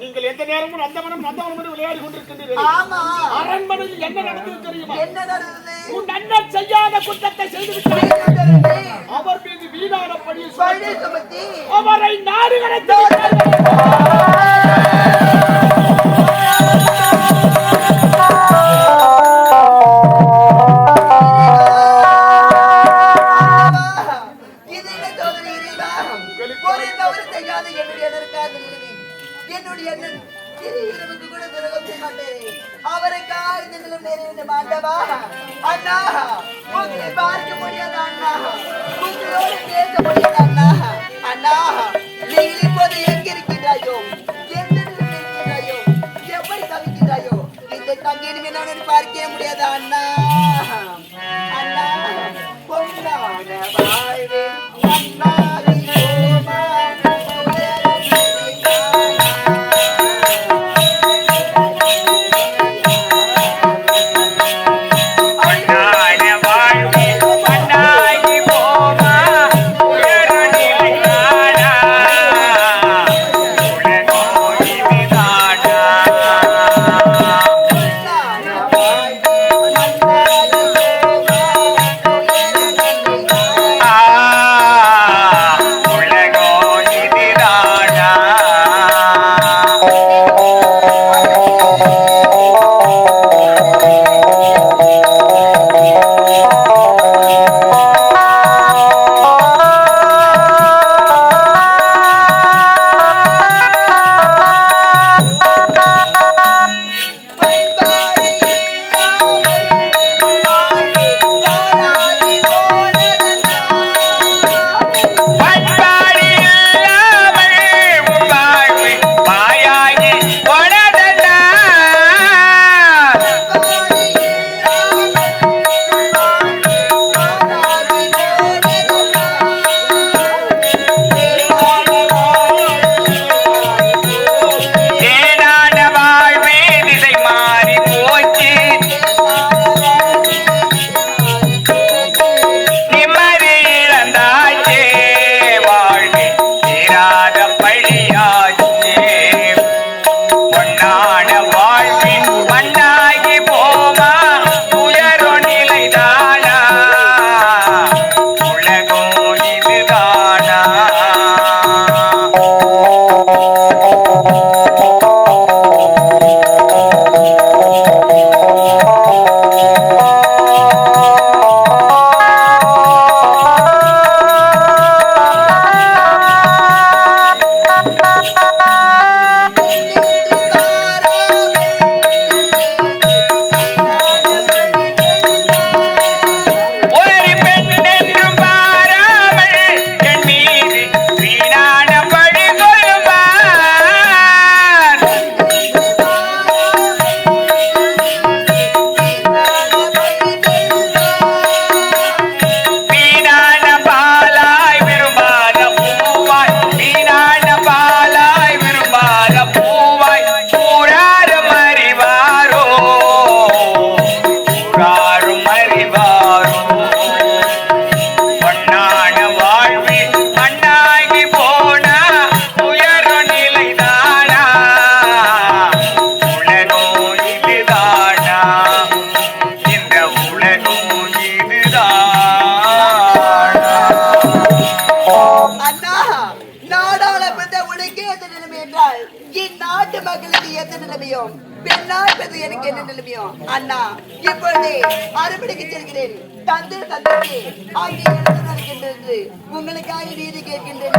நீங்கள் எந்த நேரமும் நந்தவனம் நந்தவனம் விளையாடி கொண்டிருக்கின்றீர்கள். அரண்மனையில் என்ன நடந்தது தெரியுமா? என்ன நடந்தது? உன் அண்ணன் செய்யாத குற்றத்தை செய்துவிட்டார் அவர் மீது வீணான பணியை அவரை நாடு தவிக்கிறாயோ எந்த தவிக்கிறாயோ எவ்வளவு தவிக்கிறாயோ இந்த தங்கையின் மேலான பார்க்கவே முடியாது அண்ணா? நானே அறுபடைக்கு செல்கிறேன். தந்தை தந்தைக்கு நடக்கின்றது உங்களுக்காக நீதி கேட்கின்றேன்.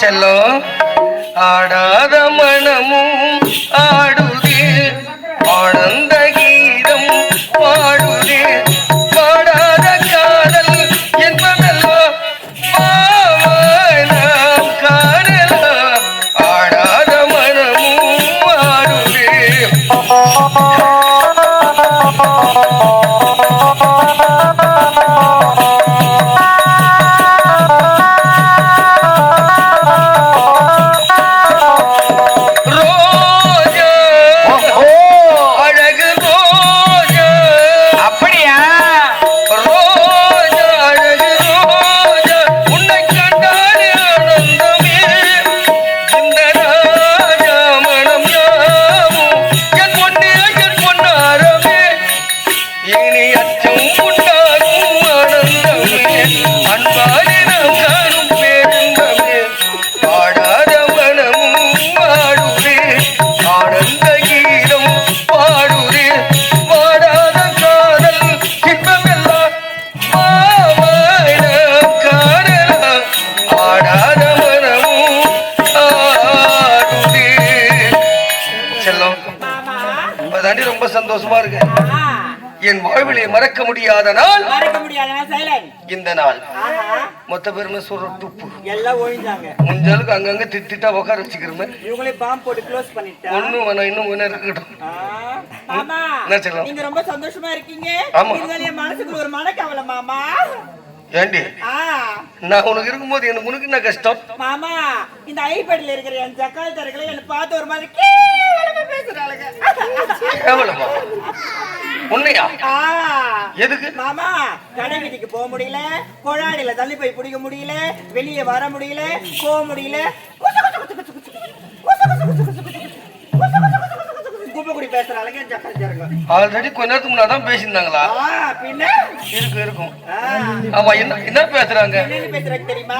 చెల్లో ఆడాద செல்லம் ரொம்ப சந்தோஷமா இருக்கு என் வாழ்விலே மறக்க முடியாத நாள். மறக்க முடியாத இந்த நாள். மொத்த பேருமே சொல்ற துப்பு எல்லாம் ஒழிஞ்சாங்க. முஞ்சலுக்கு அங்கங்க திட்டிட்டா உட்கார வச்சுக்கிறோமே. இவங்களே பாம்பு போட்டு க்ளோஸ் பண்ணிட்டா? ஒண்ணும் வேணாம் இன்னும் நேரம் இருக்கட்டும். மாமா என்ன செல்லம்? நீங்க ரொம்ப சந்தோஷமா இருக்கீங்க. ஆமா. இருந்தாலும் என் மனசுக்குள்ள ஒரு மனக்கவலை மாமா. ஏண்டி? நான் உனக்கு இருக்கும்போது எனக்கு உனக்கு என்ன கஷ்டம்? மாமா இந்த ஐபேட்ல இருக்கிற என் ஜக்கால் தரகளை என்ன பார்த்து ஒரு மாதிரி கேவலமா ஆ. எதுக்கு? மாமா கடை வீதிக்கு போக முடியல கொழாடியில தள்ளி போய் பிடிக்க முடியல வெளியே வர முடியல போக முடியல. என் ஆல்ரெடி கொஞ்ச நேரத்துக்கு முன்னாடி தான் பேசியிருந்தாங்களா? ஆ பின்ன? இருக்கு இருக்கும். ஆமா என்ன என்ன பேசுறாங்க? என்னன்னு பேசுறாங்க தெரியுமா?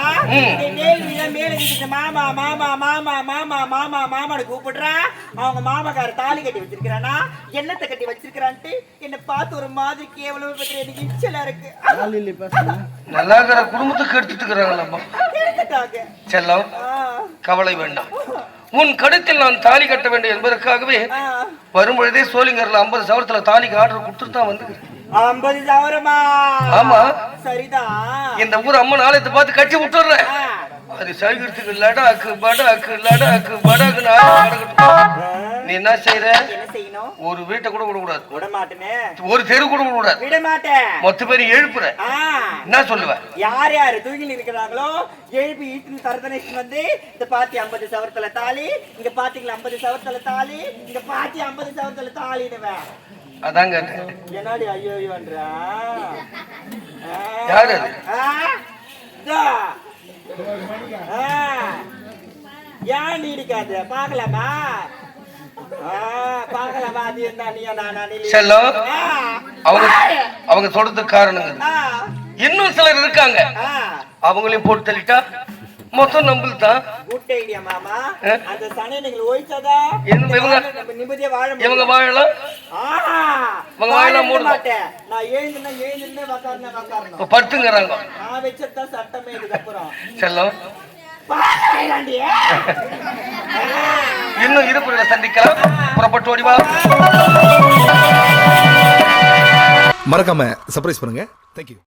மேல வீட்டுக்கு மாமா மாமா மாமா மாமா மாமா மாமான்னு கூப்பிடுறா. அவங்க மாமாக்கார தாலி கட்டி வச்சிருக்கிறானா? என்னத்தை கட்டி வச்சிருக்கிறான்ட்டு? என்ன பார்த்து ஒரு மாதிரி கேவலமா பத்தி எனக்கு இச்சலா இருக்கு. நல்லா இருக்கிற குடும்பத்துக்கு எடுத்துட்டு கேட்டுட்டாங்க செல்லம் கவலை வேண்டாம். உன் கழுத்தில் நான் தாலி கட்ட வேண்டும் என்பதற்காகவே ஆ. வரும் பொழுதே சோழிங்கர்ல ஐம்பது சவரத்துல தாலிக்கு ஆர்டர் கொடுத்துட்டு தான் வந்து ஐம்பது சவரமா ஆமா. சரிதான் இந்த ஊர் அம்மன் ஆலயத்தை பார்த்து கட்டி விட்டுறேன் ஆ, அது சகிக்கிறதுக்கு லடாக்கு படாக்கு லடாக்கு ஆயிரம் நடக்கட்டும். நீ என்ன செய்யற என்ன செய்யணும்? ஒரு வீட்டை கூட விட கூடாது விட மாட்டேனே ஒரு தெரு கூட விட கூடாது விட மாட்டேன் மொத்த பேரும் எழுப்புற. என்ன சொல்லுவ? யார் யார் தூங்கில் இருக்கிறாங்களோ எழுப்பி ஈட்டு தரதனேஷன் வந்து இந்த பாத்தி ஐம்பது சவரத்துல தாலி இங்க பாத்தீங்களா ஐம்பது சவரத்துல தாலி இங்க பாத்தி ஐம்பது சவரத்துல தாலிடுவேன் அதான் கேட்டேன். என்னடி ஐயோ ஐயோன்றா. யார். ஏன் நீடிக்காது பாக்கலாமா ஆ. அவங்க அவங்க சொல்றதுக்கு காரணங்க. இன்னும் சிலர் இருக்காங்க. அவங்களையும் போட்டு தள்ளிட்டா மொத்தம் நம்மளுக்கு தான் குட் ஐடியா மாமா? அந்த சனை நீங்கள் ஓய்ச்சதா இவங்க- இவங்க- நம்ம நிம்மதியா வாழ இவங்க வாழலாம். இவங்க வாழலாம் வாழ மூடு. மாட்டேன். நான் எழுந்துனா எழுந்துன்னு உக்காருனா உக்காரணும். இப்ப படுத்துங்கிறாங்க. நான் வச்சதான் சட்டமே செல்லம் பாக்கலாண்டி. இன்னும் இருப்புகளை சந்திக்கலாம். புறப்பட்டு ஓடிவா மறக்காம சர்ப்ரைஸ் பண்ணுங்க. தேங்க்யூ